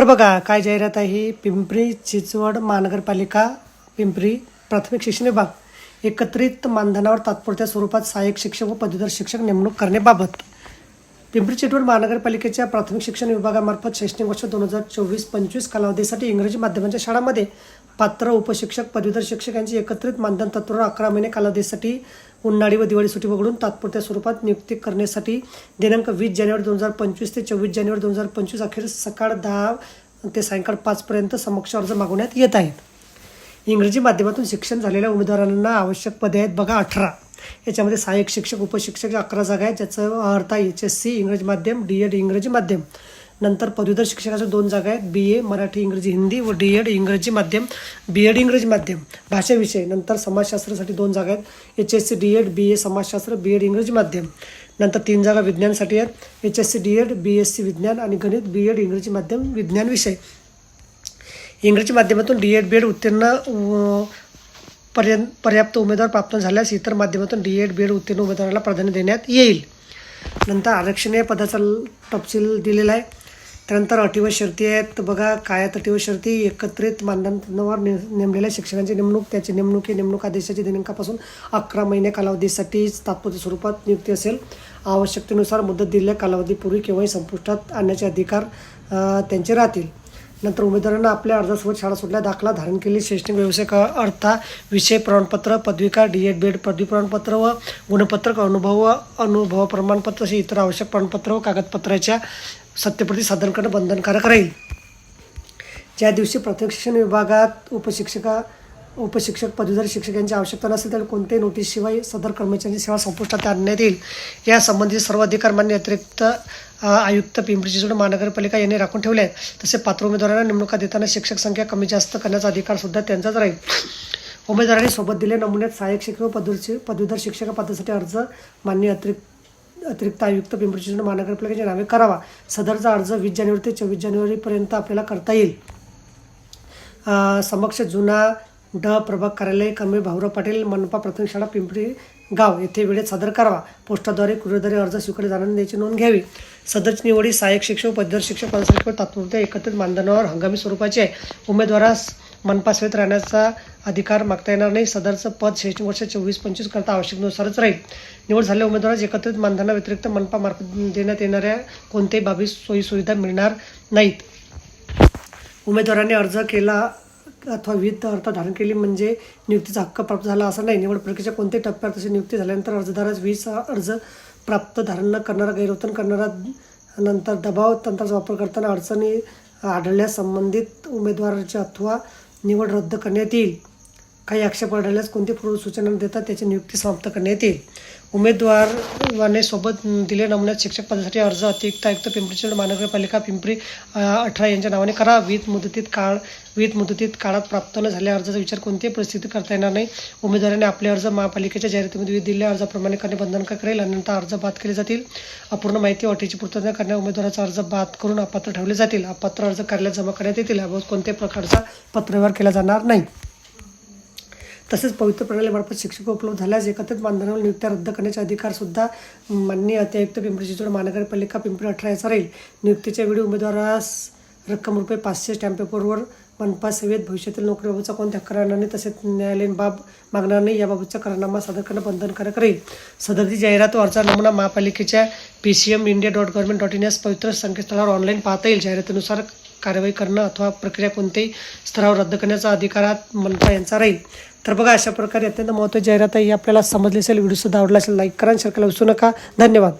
तर बघा काय जाहिरात आहे ही? पिंपरी चिंचवड महानगरपालिका पिंपरी प्राथमिक शिक्षण विभाग. एकत्रित मानधनावर तात्पुरत्या स्वरूपात सहाय्यक शिक्षक व पदवीधर शिक्षक नेमणूक करण्याबाबत. पिंपरी चिंचवड महानगरपालिकेच्या प्राथमिक शिक्षण विभागामार्फत शैक्षणिक वर्ष दोन हजार चोवीस पंचवीस कालावधीसाठी इंग्रजी माध्यमांच्या शाळांमध्ये पात्र उपशिक्षक पदवीधर शिक्षक यांची एकत्रित मानधन तत्वावर अकरा महिने कालावधीसाठी उन्हाळी व दिवाळी सुट्टी वगळून तात्पुरत्या स्वरूपात नियुक्ती करण्यासाठी दिनांक वीस जानेवारी दोन हजार पंचवीस ते चोवीस जानेवारी दोन हजार पंचवीस अखेर सकाळ दहा ते सायंकाळ पाचपर्यंत समक्ष अर्ज मागवण्यात येत आहेत. इंग्रजी माध्यमातून शिक्षण झालेल्या उमेदवारांना आवश्यक पदे आहेत. बघा अठरा. याच्यामध्ये सहाय्यक शिक्षक उपशिक्षक अकरा जागा आहेत ज्याचं अर्थ आहे एच एस सी इंग्रजी माध्यम डी एड इंग्रजी माध्यम. नंतर पदवीधर शिक्षकाच्या दोन जागा आहेत. बी ए मराठी इंग्रजी हिंदी व डी एड इंग्रजी माध्यम बी एड इंग्रजी माध्यम. भाषा विषय नंतर समाजशास्त्रासाठी दोन जागा आहेत. H S C D Ed B A समाजशास्त्र बी एड इंग्रजी माध्यम. नंतर तीन जागा विज्ञानसाठी आहेत. H S C D Ed B S C विज्ञान आणि गणित बी एड इंग्रजी माध्यम विज्ञान विषय. इंग्रजी माध्यमातून डी एड बी एड उत्तीर्ण पर्यंत पर्याप्त उमेदवार प्राप्त झाल्यास इतर माध्यमातून डी एड बी एड उत्तीर्ण उमेदवाराला प्राधान्य देण्यात येईल. नंतर आरक्षणीय पदाचा तपशील दिलेला आहे. त्यानंतर अटी व शर्ती आहेत. बघा काय अटी व शर्ती? एकत्रित मानधनावर ने नेमलेल्या शिक्षकांची नेमणूक त्याची नेमणूक ही नेमणूक आदेशाच्या दिनांकापासून अकरा महिने कालावधीसाठी तात्पुरत्या स्वरूपात नियुक्ती असेल. आवश्यकतेनुसार मुदत दिलेल्या कालावधीपूर्वी केव्हाही संपुष्टात आणण्याचे अधिकार त्यांचे राहतील. नंतर उमेदवारांना आपल्या अर्जासोबत शाळा सुटल्या दाखला धारण केलेली शैक्षणिक व्यावसायिक अर्था विषय प्रमाणपत्र पदविका डी एड बी एड पदवी प्रमाणपत्र व गुणपत्रक अनुभव व अनुभव प्रमाणपत्र असे इतर आवश्यक प्रमाणपत्र व कागदपत्राच्या सत्यप्रती सादर करणं बंधनकारक राहील. ज्या दिवशी प्राथमिक शिक्षण विभागात उपशिक्षिका उपशिक्षक पदवीधर शिक्षकांची आवश्यकता नसेल तर कोणत्याही नोटीसशिवाय सदर कर्मचाऱ्यांची सेवा संपुष्टात आणण्यात येईल. यासंबंधित सर्व अधिकार मान्य अतिरिक्त आयुक्त पिंपरी चिंचवड महानगरपालिका यांनी राखून ठेवले आहेत. तसे पात्र उमेदवारांना नेमणुका देताना शिक्षक संख्या कमी जास्त करण्याचा अधिकार सुद्धा त्यांचाच राहील. उमेदवारांनी सोबत दिलेल्या नमुन्यात सहाय्यक शिक्षक व पदवीचे पदवीधर शिक्षक पदासाठी अर्ज मान्य अतिरिक्त अतिरिक्त आयुक्त पिंपरी चिंचवड महानगरपालिकेच्या नावे करावा. सदरचा अर्ज वीस जानेवारी ते चोवीस जानेवारीपर्यंत आपल्याला करता येईल. समक्ष जुना ड प्रभाग कार्यालय कमी भाऊराव पाटील मनपा प्राथमिक शाळा पिंपरी गाव येथे वेळेत सादर करावा. पोस्टाद्वारे कुरिअरद्वारे अर्ज स्वीकारले जाणार याची नोंद घ्यावी. सदरची निवडी सहाय्यक शिक्षक व पदवीधर शिक्षक पदासाठी तात्पुरत्या एकत्रित मानधनावर हंगामी स्वरूपाचे आहे. उमेदवारास मनपा सेवेत राहण्याचा अधिकार मागता येणार नाही. सदरचं पद शैक्षणिक वर्ष चोवीस पंचवीस करता आवश्यकतेनुसारच राहील. निवड झालेल्या उमेदवारास एकत्रित मानधनाव्यतिरिक्त मनपामार्फत मनपा मार्फत देण्यात येणाऱ्या कोणत्याही बाबी सोयीसुविधा मिळणार नाहीत. उमेदवारांनी अर्ज केला अथवा विविध अर्थ धारण केली म्हणजे नियुक्तीचा हक्क प्राप्त झाला असं नाही. निवड प्रक्रियेच्या कोणत्याही टप्प्यात तशी नियुक्ती झाल्यानंतर अर्जदारास वीस अर्ज प्राप्त धारण न करणारा गैरवर्तन करणारा नंतर दबाव तंत्राचा वापर करताना अडचणी आढळल्यास संबंधित उमेदवाराची अथवा निवड रद्द करण्यात येईल. काही आक्षेप आढळल्यास कोणती पूर्व सूचना न त्याची नियुक्ती समाप्त करण्यात येईल. उमेदवाराने सोबत दिले नमुन्यात शिक्षक पदासाठी अर्ज अतिरिक्त आयुक्त पिंपरी चिंचवड महानगरपालिका पिंपरी अठरा यांच्या नावाने करा. वीज मुदतीत काळ वीज मुदतीत काळात प्राप्त न झालेल्या अर्जाचा विचार कोणत्याही परिस्थितीत करता येणार नाही. उमेदवाराने आपले अर्ज महापालिकेच्या जाहिरातीमध्ये विविध दिलेल्या अर्जाप्रमाणे करणे बंधनकारक राहील आणि नंतर अर्ज बाद केले जातील. अपूर्ण माहिती अटीची पूर्तता करण्या उमेदवाराचा अर्ज बाद करून अपात्र ठेवले जातील. अपात्र अर्ज कार्यालयात जमा करण्यात येतील. याबाबत कोणत्याही प्रकारचा पत्रव्यवहार केला जाणार नाही. तसेच पवित्र प्रणालीमार्फत शिक्षक उपलब्ध झाल्यास एकत्रित मानधनावर नियुक्त्या रद्द करण्याचे अधिकार सुद्धा माननीय अतिरिक्त पिंपरी चिंचवड महानगरपालिका पिंपरी अठरा याचा राहील. नियुक्तीच्या वेळी उमेदवारास रक्कम रुपये पाचशे स्टॅम्प पेपरवर मनपा सेवेत भविष्यातील नोकरीबाबतचा कोणत्या करार नाही तसेच न्यायालयीन बाब मागणार नाही याबाबतचा करारनामा सादर करणं बंधनकारक राहील. सदरची जाहिरात व अर्जा नमुना महापालिकेच्या P C M India dot government dot in या पवित्र संकेतस्थळावर ऑनलाईन पाहता येईल. जाहिरातीनुसार कार्यवाही करणं अथवा प्रक्रिया कोणत्याही स्तरावर रद्द करण्याचा अधिकारात मनपा यांचा राहील. तर बघा अशा प्रकारे अत्यंत महत्त्वाची जाहिरात आहे ही आपल्याला समजली असेल व्हिडिओसुद्धा आवडला असेल लाईक करा शेअर करायला विसरू नका. धन्यवाद.